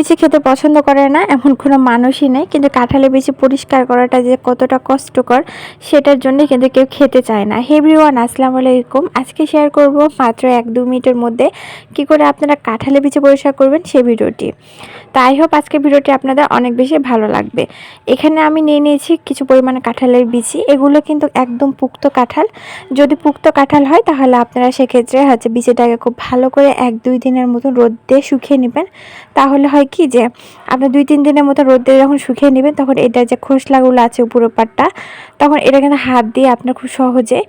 বিচি খেতে পছন্দ করে না, এমন কোনো মানুষই নেই। কিন্তু কাঁঠালের বিচি পরিষ্কার করাটা যে কতটা কষ্টকর, সেটার জন্য কিন্তু কেউ খেতে চায় না। হেভরিওয়ান আসসালামু আলাইকুম। আজকে শেয়ার করব মাত্র এক দু মিনিটের মধ্যে কি করে আপনারা কাঁঠালের বিচি পরিষ্কার করবেন সেই ভিডিওটি। তাই হোপ আজকে ভিডিওটি আপনাদের অনেক বেশি ভালো লাগবে। এখানে আমি নিয়ে নিয়েছি কিছু পরিমাণে কাঁঠালের বিচি। এগুলো কিন্তু একদম পুক্ত কাঁঠাল। যদি পুক্ত কাঁঠাল হয়, তাহলে আপনারা সেক্ষেত্রে হচ্ছে বিচিটাকে খুব ভালো করে এক দুই দিনের মতন রোদ দিয়ে শুকিয়ে নেবেন। তাহলে হয় কি যে আপনি দুই, তিন দিনের মতো রোদ যখন শুকিয়ে নেবেন, তখন এটা যে খোসলাগুলো আছে উপর পাটটা, তখন এটা কিন্তু হাত দিয়ে আপনার খুব সহজে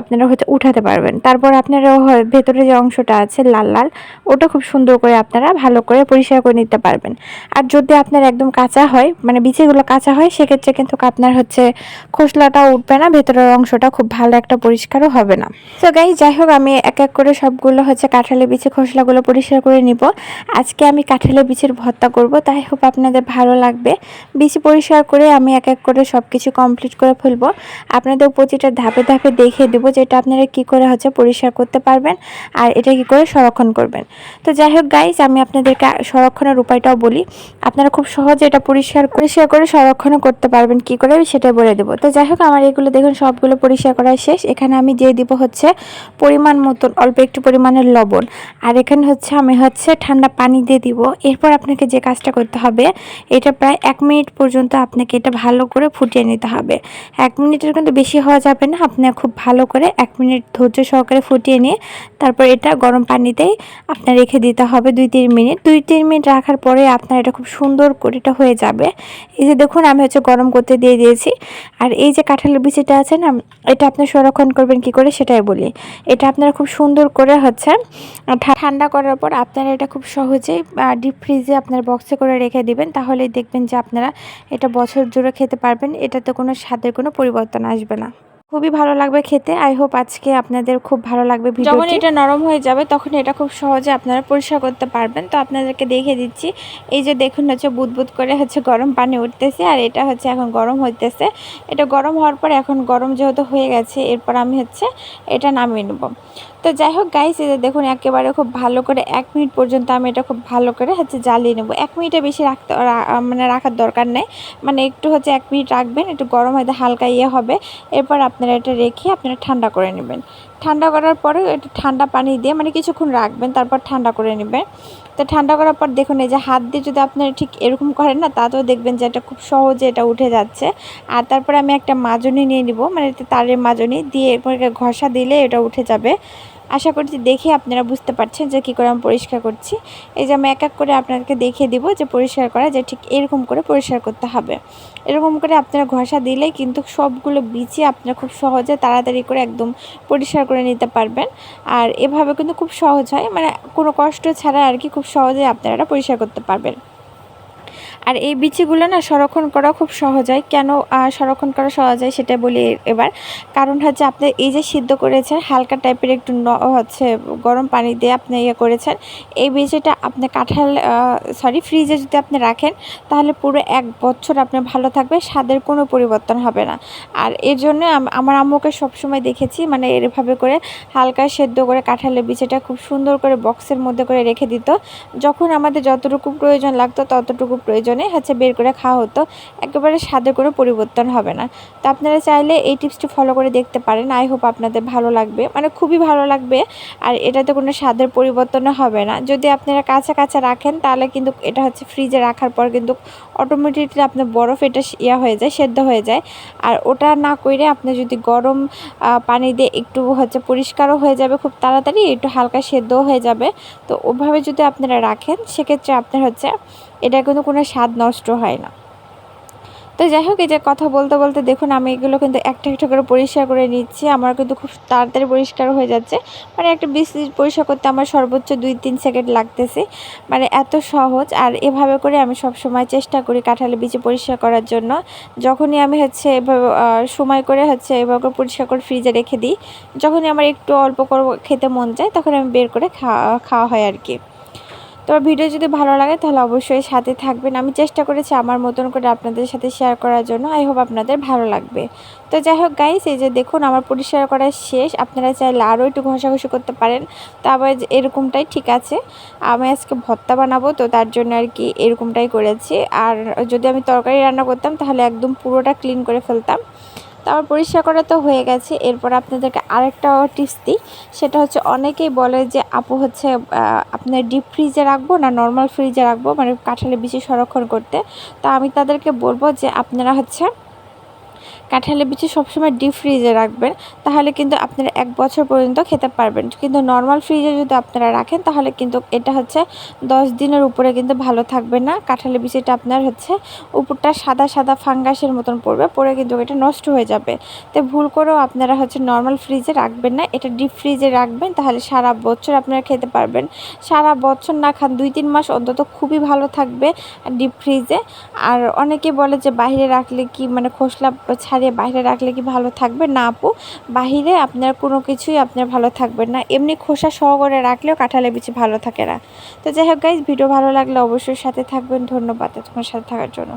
আপনারা হচ্ছে উঠাতে পারবেন। তারপর আপনারা ভেতরে যে অংশটা আছে লাল লাল, ওটা খুব সুন্দর করে আপনারা ভালো করে পরিষ্কার করে নিতে পারবেন। আর যদি আপনার একদম কাঁচা হয় মানে বিচিগুলো কাঁচা হয়, সেক্ষেত্রে কিন্তু আপনার হচ্ছে খোসলাটাও উঠবে না, ভেতরের অংশটা খুব ভালো একটা পরিষ্কারও হবে না। তো গাই যাই হোক, আমি এক এক করে সবগুলো হচ্ছে কাঁঠালের বিচি খোসলাগুলো পরিষ্কার করে নিব। আজকে আমি কাঁঠালের বিচির ভর্তা করব। তাই হোপ আপনাদের ভালো লাগবে। বেশি পরিষ্কার করে আমি এক এক করে সব কিছু কমপ্লিট করে ফেলব। আপনাদের প্রতিটা ধাপে ধাপে দেখিয়ে দেবো যেটা আপনারা কি করে হচ্ছে পরিষ্কার করতে পারবেন আর এটা কি করে সংরক্ষণ করবেন। তো যাই হোক গাইজ আমি আপনাদেরকে সংরক্ষণের উপায়টাও বলি। আপনারা খুব সহজে এটা পরিষ্কার পরিষ্কার করে সংরক্ষণও করতে পারবেন কি করে সেটা বলে দেবো। তো যাই হোক আমার এগুলো দেখুন সবগুলো পরিষ্কার করা শেষ। এখানে আমি দিয়ে দিব হচ্ছে পরিমাণ মতন, অল্প একটু পরিমাণের লবণ। আর এখানে হচ্ছে আমি হচ্ছে ঠান্ডা পানি দিয়ে দিব। এরপর আপনাকে যে কাজটা করতে হবে, এটা প্রায় এক মিনিট পর্যন্ত আপনাকে এটা ভালো করে ফুটিয়ে নিতে হবে। এক মিনিটের কিন্তু বেশি হওয়া যাবে না, আপনি খুব ভালো করে এক মিনিট ধৈর্য সহকারে ফুটিয়ে নিয়ে তারপর এটা গরম পানিতেই আপনার রেখে দিতে হবে দুই তিন মিনিট। দুই তিন মিনিট রাখার পরে আপনার এটা খুব সুন্দর করে এটা হয়ে যাবে। এই যে দেখুন, আমি হচ্ছে গরম করতে দিয়ে দিয়েছি। আর এই যে কাঁঠালের বিচিটা আছে না, এটা আপনি সংরক্ষণ করবেন কি করে সেটাই বলি। এটা আপনারা খুব সুন্দর করে হচ্ছে ঠান্ডা করার পর আপনারা এটা খুব সহজেই ডিপ ফ্রিজে আপনার বক্সে করে রেখে দিবেন, তাহলেই দেখবেন যে আপনারা এটা বছর জুড়ে খেতে পারবেন, এটাতে কোনো স্বাদের কোনো পরিবর্তন আসবে না। খুবই ভালো লাগবে খেতে আই হোপ আজকে আপনাদের খুব ভালো লাগবে যখন এটা নরম হয়ে যাবে, তখন এটা খুব সহজে আপনারা পরিষ্কার করতে পারবেন। তো আপনাদেরকে দেখে দিচ্ছি, এই যে দেখুন হচ্ছে বুদবুদ করে হচ্ছে গরম পানি উঠতেছে, আর এটা হচ্ছে এখন গরম হইতেছে। এটা গরম হওয়ার পর এখন গরম যেহেতু হয়ে গেছে, এরপর আমি হচ্ছে এটা নামিয়ে নেব। তো যাই হোক গাইস যে দেখুন, একেবারে খুব ভালো করে এক মিনিট পর্যন্ত আমি এটা খুব ভালো করে হচ্ছে জ্বালিয়ে নেব। এক মিনিটে বেশি রাখতে মানে রাখার দরকার নেই। মানে একটু হচ্ছে এক মিনিট রাখবেন, একটু গরম হয়তো হালকা ইয়ে হবে। এরপর আপনারা এটা রেখে আপনারা ঠান্ডা করে নেবেন। ঠান্ডা করার পরে একটু ঠান্ডা পানি দিয়ে মানে কিছুক্ষণ রাখবেন, তারপর ঠান্ডা করে নেবেন। তো ঠান্ডা করার পর দেখুন, এই যে হাত দিয়ে যদি আপনারা ঠিক এরকম করেন না, তাতেও দেখবেন যে এটা খুব সহজে এটা উঠে যাচ্ছে। আর তারপরে আমি একটা মাজনি নিয়ে নিব মানে তারের মাজনি দিয়ে এরপর ঘষা দিলে এটা উঠে যাবে। আশা করছি দেখে আপনারা বুঝতে পারছেন যে কী করে আমি পরিষ্কার করছি। এই যে আমি এক এক করে আপনাদেরকে দেখিয়ে দিব যে পরিষ্কার করা যে ঠিক এরকম করে পরিষ্কার করতে হবে। এরকম করে আপনারা ঘষা দিলেই কিন্তু সবগুলো বিচি আপনারা খুব সহজে তাড়াতাড়ি করে একদম পরিষ্কার করে নিতে পারবেন। আর এভাবে কিন্তু খুব সহজ হয় মানে কোনো কষ্ট ছাড়া আর কি খুব সহজে আপনারা পরিষ্কার করতে পারবেন। আর এই বিচিগুলো না সংরক্ষণ করা খুব সহজ হয়। কেন সংরক্ষণ করা সহজ হয় সেটা বলি এবার। কারণ হচ্ছে আপনি এই যে সিদ্ধ করেছেন, হালকা টাইপের একটু হচ্ছে গরম পানি দিয়ে আপনি ইয়ে করেছেন, এই বিচিটা আপনি কাঁঠাল সরি ফ্রিজে যদি আপনি রাখেন, তাহলে পুরো এক বছর আপনি ভালো থাকবে স্বাদের কোনো পরিবর্তন হবে না। আর এর জন্য আমার আম্মুকে সবসময় দেখেছি মানে এরভাবে করে হালকা সেদ্ধ করে কাঁঠালের বিচিটা খুব সুন্দর করে বক্সের মধ্যে করে রেখে দিত। যখন আমাদের যতটুকু প্রয়োজন লাগতো, ততটুকু প্রয়োজনে হচ্ছে বের করে খাওয়া হতো। একেবারে স্বাদে কোনো পরিবর্তন হবে না। তো আপনারা চাইলে এই টিপসটি ফলো করে দেখতে পারেন। আই হোপ আপনাদের ভালো লাগবে। মানে খুবই ভালো লাগবে। আর এটাতে কোনো স্বাদের পরিবর্তনও হবে না। যদি আপনারা কাঁচা কাঁচা রাখেন, তাহলে কিন্তু এটা হচ্ছে ফ্রিজে রাখার পর কিন্তু অটোমেটিকলি আপনার বরফ এটা ইয়া হয়ে যায়, সেদ্ধ হয়ে যায়। আর ওটা না করে আপনি যদি গরম পানি দিয়ে একটু হচ্ছে পরিষ্কারও হয়ে যাবে খুব তাড়াতাড়ি, একটু হালকা সেদ্ধও হয়ে যাবে। তো ওভাবে যদি আপনারা রাখেন, সেক্ষেত্রে আপনার হচ্ছে এটা কিন্তু কোনো স্বাদ নষ্ট হয় না। তো যাই হোক, এই যে কথা বলতে বলতে দেখুন, আমি এগুলো কিন্তু একটা একটা করে পরিষ্কার করে নিচ্ছি। আমার কিন্তু খুব তাড়াতাড়ি পরিষ্কার হয়ে যাচ্ছে। মানে একটা বিসি পরিষ্কার করতে আমার সর্বোচ্চ দুই তিন সেকেন্ড লাগতেছে। মানে এত সহজ। আর এভাবে করে আমি সব সময় চেষ্টা করি কাঁঠালের বিচি পরিষ্কার করার জন্য। যখনই আমি হচ্ছে এভাবে সময় করে হচ্ছে এভাবে করে পরিষ্কার করে ফ্রিজে রেখে দিই, যখনই আমার একটু অল্প করে খেতে মন যায় তখন আমি বের করে খাওয়া খাওয়া হয় আর কি। তো ভিডিও যদি ভালো লাগে তাহলে অবশ্যই সাথে থাকবেন। আমি চেষ্টা করেছি আমার মতন করে আপনাদের সাথে শেয়ার করার জন্য। আই হোপ আপনাদের ভালো লাগবে। তো যাই হোক গাইস এই যে দেখুন আমার পরিষ্কার করা শেষ। আপনারা চাইলে আরও একটু ঘষাঘষি করতে পারেন। তো আবার এরকমটাই ঠিক আছে। আমি আজকে ভর্তা বানাবো, তো তার জন্য আর কি এরকমটাই করেছি। আর যদি আমি তরকারি রান্না করতাম তাহলে একদম পুরোটা ক্লিন করে ফেলতাম। তারপর পরিষ্কার করা তো হয়ে গেছে। এরপর আপনাদেরকে আরেকটা টিপস দিই। সেটা হচ্ছে অনেকেই বলে যে, আপু হচ্ছে আপনার ডিপ ফ্রিজে রাখব না নর্মাল ফ্রিজে রাখব? মানে কাঁঠালে বেশি সংরক্ষণ করতে? তো আমি তাদেরকে বলব যে, আপনারা হচ্ছে কাঁঠালের বিচি সবসময় ডিপ ফ্রিজে রাখবেন, তাহলে কিন্তু আপনারা এক বছর পর্যন্ত খেতে পারবেন। কিন্তু নর্মাল ফ্রিজে যদি আপনারা রাখেন, তাহলে কিন্তু এটা হচ্ছে দশ দিনের উপরে কিন্তু ভালো থাকবে না। কাঁঠালের বিচিটা আপনার হচ্ছে উপরটা সাদা সাদা ফাঙ্গাসের মতন পড়বে, পরে কিন্তু এটা নষ্ট হয়ে যাবে। তো ভুল করেও আপনারা হচ্ছে নর্মাল ফ্রিজে রাখবেন না, এটা ডিপ ফ্রিজে রাখবেন, তাহলে সারা বছর আপনারা খেতে পারবেন। সারা বছর না খান, দুই তিন মাস অন্তত খুবই ভালো থাকবে ডিপ ফ্রিজে আর অনেকে বলে যে বাইরে রাখলে কি মানে খোসলা ছাড়িয়ে বাইরে রাখলে কি ভালো থাকবে? না আপু। বাহিরে আপনার কোনো কিছুই আপনার ভালো থাকবে না। এমনি খোসা সহ করে রাখলেও কাঁঠালের বিচি ভালো থাকে না। তো যাই হোক গাইজ ভিডিও ভালো লাগলে অবশ্যই সাথে থাকবেন। ধন্যবাদ তোমার সাথে থাকার জন্য।